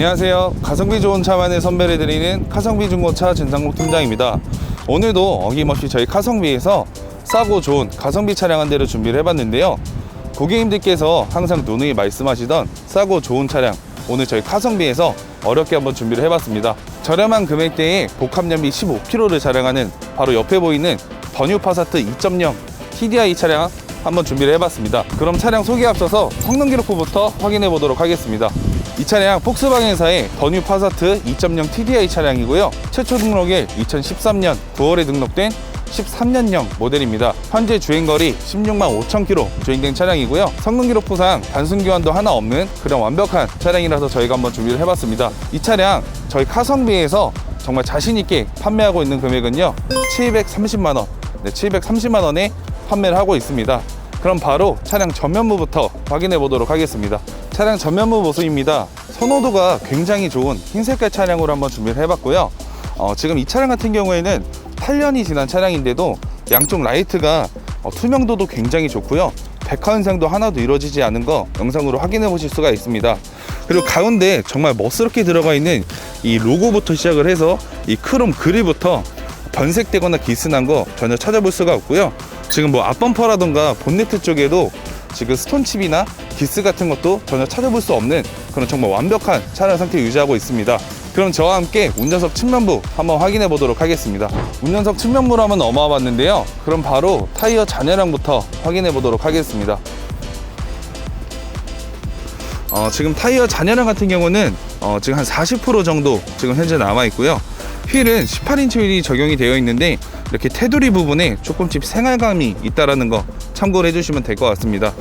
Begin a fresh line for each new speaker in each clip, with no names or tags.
안녕하세요. 가성비 좋은 차만을 선별해드리는 카성비 중고차 진상국 팀장입니다. 오늘도 어김없이 저희 카성비에서 싸고 좋은 가성비 차량 한 대를 준비를 해봤는데요. 고객님들께서 항상 누누이 말씀하시던 싸고 좋은 차량 오늘 저희 카성비에서 어렵게 한번 준비를 해봤습니다. 저렴한 금액대에 복합연비 15km를 자랑하는 바로 옆에 보이는 더뉴 파사트 2.0 TDI 차량 한번 준비를 해봤습니다. 그럼 차량 소개 앞서서 성능 기록부부터 확인해 보도록 하겠습니다. 이 차량 폭스바겐사의 더뉴 파사트 2.0 TDI 차량이고요. 최초 등록일 2013년 9월에 등록된 13년형 모델입니다. 현재 주행거리 16만 5천 킬로 주행된 차량이고요. 성능 기록부상 단순 교환도 하나 없는 그런 완벽한 차량이라서 저희가 한번 준비를 해봤습니다. 이 차량 저희 카성비에서 정말 자신 있게 판매하고 있는 금액은요 730만 원, 네, 730만 원에 판매를 하고 있습니다. 그럼 바로 차량 전면부부터 확인해 보도록 하겠습니다. 차량 전면부 모습입니다. 선호도가 굉장히 좋은 흰색깔 차량으로 한번 준비를 해봤고요. 어, 지금 이 차량 같은 경우에는 8년이 지난 차량인데도 양쪽 라이트가 어, 투명도도 굉장히 좋고요. 백화 현상도 하나도 이루어지지 않은 거 영상으로 확인해 보실 수가 있습니다. 그리고 가운데 정말 멋스럽게 들어가 있는 이 로고부터 시작을 해서 이 크롬 그릴부터 변색되거나 기스난 거 전혀 찾아볼 수가 없고요. 지금 뭐 앞범퍼라던가 본네트 쪽에도 지금 스톤칩이나 기스 같은 것도 전혀 찾아볼 수 없는 그런 정말 완벽한 차량 상태 유지하고 있습니다. 그럼 저와 함께 운전석 측면부 한번 확인해 보도록 하겠습니다. 운전석 측면부로 한번 넘어와 봤는데요. 그럼 바로 타이어 잔여량부터 확인해 보도록 하겠습니다. 어, 지금 타이어 잔여량 같은 경우는 어, 지금 한 40% 정도 지금 현재 남아 있고요. 휠은 18인치 휠이 적용이 되어 있는데 이렇게 테두리 부분에 조금씩 생활감이 있다라는 거 참고를 해주시면 될 것 같습니다.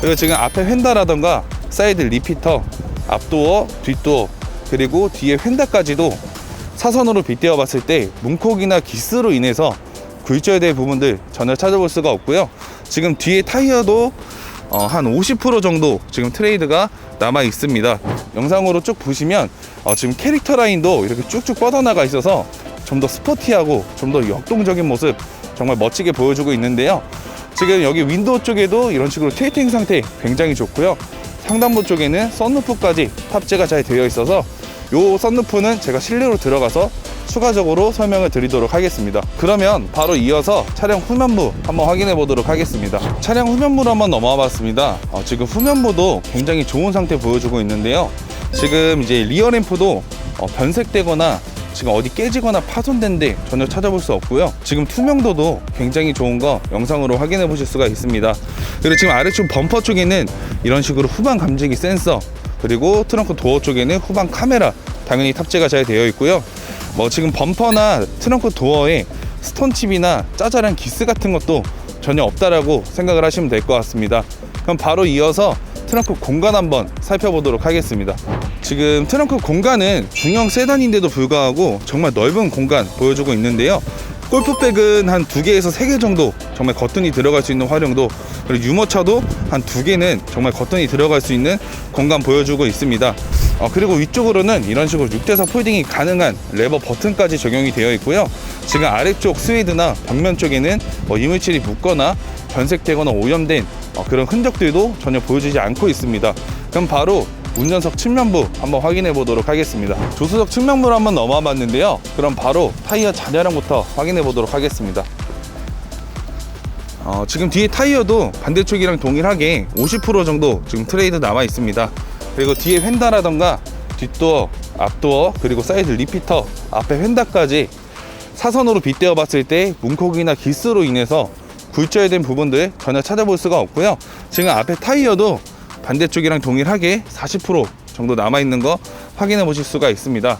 그리고 지금 앞에 휀다라던가 사이드 리피터, 앞도어, 뒷도어 그리고 뒤에 휀다까지도 사선으로 빗대어 봤을 때 문콕이나 기스로 인해서 굴절된 부분들 전혀 찾아볼 수가 없고요. 지금 뒤에 타이어도 어, 한 50% 정도 지금 트레이드가 남아 있습니다. 영상으로 쭉 보시면 어, 지금 캐릭터 라인도 이렇게 쭉쭉 뻗어나가 있어서 좀 더 스포티하고 좀 더 역동적인 모습 정말 멋지게 보여주고 있는데요. 지금 여기 윈도우 쪽에도 이런 식으로 테이팅 상태 굉장히 좋고요. 상단부 쪽에는 썬루프까지 탑재가 잘 되어 있어서 요 썬루프는 제가 실내로 들어가서 추가적으로 설명을 드리도록 하겠습니다. 그러면 바로 이어서 차량 후면부 한번 확인해 보도록 하겠습니다. 차량 후면부로 한번 넘어와 봤습니다. 어, 지금 후면부도 굉장히 좋은 상태 보여주고 있는데요. 지금 이제 리어 램프도 어, 변색되거나 지금 어디 깨지거나 파손된 데 전혀 찾아볼 수 없고요. 지금 투명도도 굉장히 좋은 거 영상으로 확인해 보실 수가 있습니다. 그리고 지금 아래쪽 범퍼 쪽에는 이런 식으로 후방 감지기 센서 그리고 트렁크 도어 쪽에는 후방 카메라 당연히 탑재가 잘 되어 있고요. 뭐 지금 범퍼나 트렁크 도어에 스톤칩이나 짜잘한 기스 같은 것도 전혀 없다라고 생각을 하시면 될 것 같습니다. 그럼 바로 이어서 트렁크 공간 한번 살펴보도록 하겠습니다. 지금 트렁크 공간은 중형 세단인데도 불구하고 정말 넓은 공간 보여주고 있는데요. 골프백은 한 두 개에서 세 개 정도 정말 거뜬히 들어갈 수 있는 활용도 그리고 유모차도 한 두 개는 정말 거뜬히 들어갈 수 있는 공간 보여주고 있습니다. 어, 그리고 위쪽으로는 이런 식으로 6대사 폴딩이 가능한 레버 버튼까지 적용이 되어 있고요. 지금 아래쪽 스웨이드나 벽면 쪽에는 뭐 이물질이 묻거나 변색되거나 오염된 어, 그런 흔적들도 전혀 보여지지 않고 있습니다. 그럼 바로 운전석 측면부 한번 확인해 보도록 하겠습니다. 조수석 측면부로 한번 넘어와 봤는데요. 그럼 바로 타이어 잔여량부터 확인해 보도록 하겠습니다. 어, 지금 뒤에 타이어도 반대쪽이랑 동일하게 50% 정도 지금 트레이드 남아 있습니다. 그리고 뒤에 휀다라던가 뒷도어, 앞도어, 그리고 사이드 리피터, 앞에 휀다까지 사선으로 빗대어 봤을 때 문콕이나 기스로 인해서 굴절된 부분들 전혀 찾아볼 수가 없고요. 지금 앞에 타이어도 반대쪽이랑 동일하게 40% 정도 남아있는 거 확인해 보실 수가 있습니다.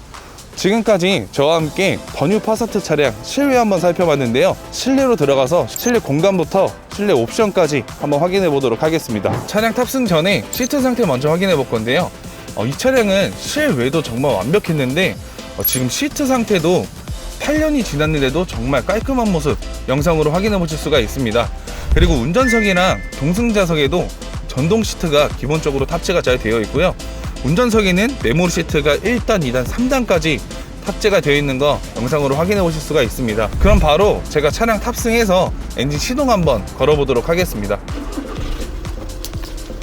지금까지 저와 함께 더뉴 파사트 차량 실외 한번 살펴봤는데요. 실내로 들어가서 실내 공간부터 실내 옵션까지 한번 확인해 보도록 하겠습니다. 차량 탑승 전에 시트 상태 먼저 확인해 볼 건데요. 어, 이 차량은 실외도 정말 완벽했는데 어, 지금 시트 상태도 8년이 지났는데도 정말 깔끔한 모습 영상으로 확인해 보실 수가 있습니다. 그리고 운전석이랑 동승자석에도 전동 시트가 기본적으로 탑재가 잘 되어 있고요. 운전석에는 메모리 시트가 1단, 2단, 3단까지 탑재가 되어 있는 거 영상으로 확인해 보실 수가 있습니다. 그럼 바로 제가 차량 탑승해서 엔진 시동 한번 걸어 보도록 하겠습니다.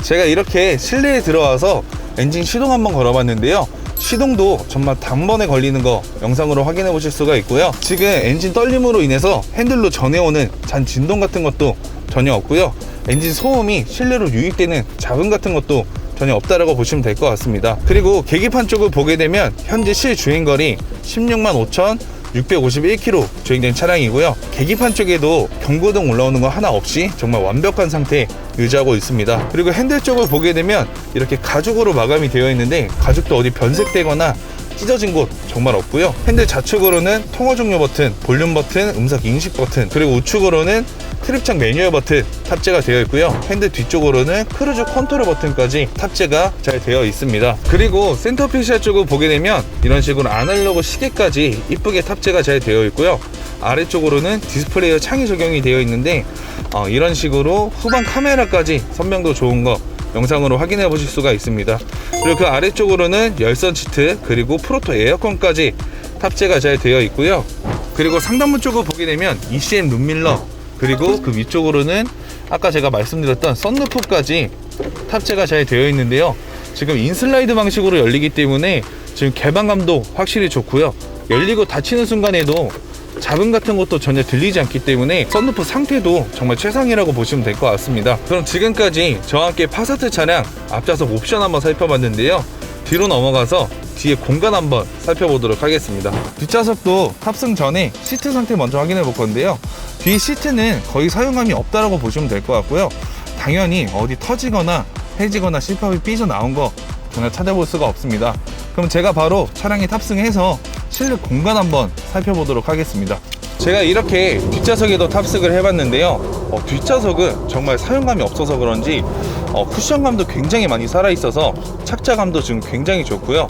제가 이렇게 실내에 들어와서 엔진 시동 한번 걸어 봤는데요. 시동도 정말 단번에 걸리는 거 영상으로 확인해 보실 수가 있고요. 지금 엔진 떨림으로 인해서 핸들로 전해오는 잔 진동 같은 것도 전혀 없고요. 엔진 소음이 실내로 유입되는 자음 같은 것도 전혀 없다라고 보시면 될 것 같습니다. 그리고 계기판 쪽을 보게 되면 현재 실 주행거리 16만 5천 651km 주행된 차량이고요. 계기판 쪽에도 경고등 올라오는 거 하나 없이 정말 완벽한 상태 유지하고 있습니다. 그리고 핸들 쪽을 보게 되면 이렇게 가죽으로 마감이 되어 있는데 가죽도 어디 변색되거나 찢어진 곳 정말 없고요. 핸들 좌측으로는 통화 종료 버튼, 볼륨 버튼, 음성 인식 버튼, 그리고 우측으로는 트립창 매뉴얼 버튼 탑재가 되어 있고요. 핸들 뒤쪽으로는 크루즈 컨트롤 버튼까지 탑재가 잘 되어 있습니다. 그리고 센터피시아 쪽을 보게 되면 이런 식으로 아날로그 시계까지 이쁘게 탑재가 잘 되어 있고요. 아래쪽으로는 디스플레이어 창이 적용이 되어 있는데 어, 이런 식으로 후방 카메라까지 선명도 좋은 거 영상으로 확인해 보실 수가 있습니다. 그리고 그 아래쪽으로는 열선 시트 그리고 프로토 에어컨까지 탑재가 잘 되어 있고요. 그리고 상단문 쪽을 보게 되면 ECM 룸밀러 그리고 그 위쪽으로는 아까 제가 말씀드렸던 썬루프까지 탑재가 잘 되어 있는데요. 지금 인슬라이드 방식으로 열리기 때문에 지금 개방감도 확실히 좋고요. 열리고 닫히는 순간에도 잡음 같은 것도 전혀 들리지 않기 때문에 썬루프 상태도 정말 최상이라고 보시면 될 것 같습니다. 그럼 지금까지 저와 함께 파사트 차량 앞좌석 옵션 한번 살펴봤는데요. 뒤로 넘어가서 뒤에 공간 한번 살펴보도록 하겠습니다. 뒷좌석도 탑승 전에 시트 상태 먼저 확인해 볼 건데요. 뒤 시트는 거의 사용감이 없다라고 보시면 될 것 같고요. 당연히 어디 터지거나 해지거나 실밥이 삐져 나온 거 전혀 찾아볼 수가 없습니다. 그럼 제가 바로 차량에 탑승해서 실내 공간 한번 살펴보도록 하겠습니다. 제가 이렇게 뒷좌석에도 탑승을 해봤는데요. 어, 뒷좌석은 정말 사용감이 없어서 그런지 어, 쿠션감도 굉장히 많이 살아있어서 착자감도 지금 굉장히 좋고요.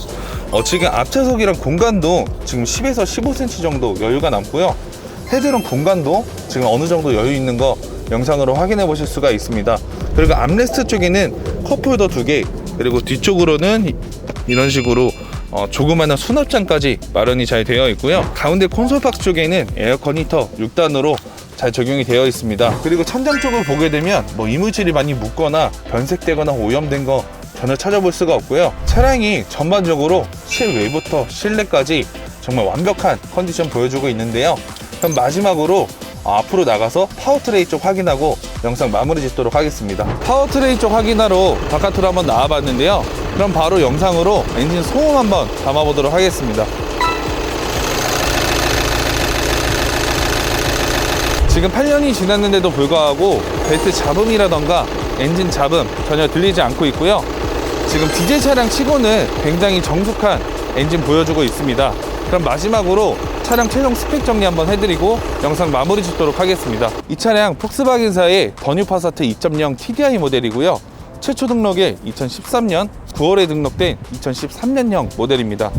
어, 지금 앞좌석이랑 공간도 지금 10에서 15cm 정도 여유가 남고요. 헤드룸 공간도 지금 어느 정도 여유 있는 거 영상으로 확인해 보실 수가 있습니다. 그리고 암레스트 쪽에는 컵홀더 두 개, 그리고 뒤쪽으로는 이- 이런 식으로 어, 조그마한 수납장까지 마련이 잘 되어 있고요. 가운데 콘솔 박스 쪽에는 에어컨 히터 6단으로 잘 적용이 되어 있습니다. 그리고 천장 쪽을 보게 되면 뭐 이물질이 많이 묻거나 변색되거나 오염된 거 전혀 찾아볼 수가 없고요. 차량이 전반적으로 실외부터 실내까지 정말 완벽한 컨디션 보여주고 있는데요. 그럼 마지막으로 어, 앞으로 나가서 파워트레이 쪽 확인하고 영상 마무리 짓도록 하겠습니다. 파워트레이 쪽 확인하러 바깥으로 한번 나와봤는데요. 그럼 바로 영상으로 엔진 소음 한번 담아보도록 하겠습니다. 지금 8년이 지났는데도 불구하고 벨트 잡음이라던가 엔진 잡음 전혀 들리지 않고 있고요. 지금 디젤 차량 치고는 굉장히 정숙한 엔진 보여주고 있습니다. 그럼 마지막으로 차량 최종 스펙 정리 한번 해드리고 영상 마무리 짓도록 하겠습니다. 이 차량 폭스바겐사의 더뉴 파사트 2.0 TDI 모델이고요. 최초 등록일 2013년 9월에 등록된 2013년형 모델입니다.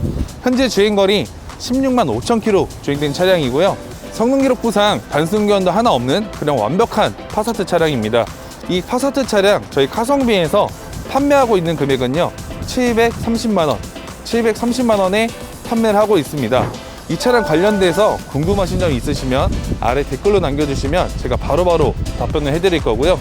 현재 주행거리 16만 5천 킬로 주행된 차량이고요. 성능 기록부상 단순 교환도 하나 없는 그냥 완벽한 파사트 차량입니다. 이 파사트 차량 저희 카성비에서 판매하고 있는 금액은요 730만 원, 730만 원에 판매를 하고 있습니다. 이 차량 관련돼서 궁금하신 점 있으시면 아래 댓글로 남겨주시면 제가 바로바로 답변을 해드릴 거고요.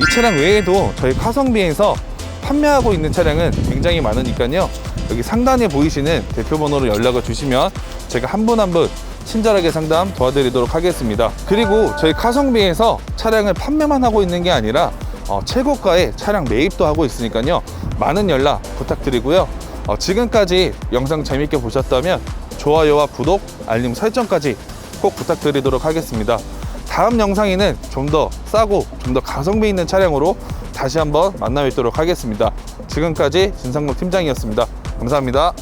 이 차량 외에도 저희 카성비에서 판매하고 있는 차량은 굉장히 많으니까요. 여기 상단에 보이시는 대표 번호로 연락을 주시면 제가 한 분 한분 친절하게 상담 도와드리도록 하겠습니다. 그리고 저희 카성비에서 차량을 판매만 하고 있는 게 아니라 어, 최고가의 차량 매입도 하고 있으니까요. 많은 연락 부탁드리고요. 어, 지금까지 영상 재밌게 보셨다면 좋아요와 구독, 알림 설정까지 꼭 부탁드리도록 하겠습니다. 다음 영상에는 좀 더 싸고 좀 더 가성비 있는 차량으로 다시 한번 만나 뵙도록 하겠습니다. 지금까지 진상록 팀장이었습니다. 감사합니다.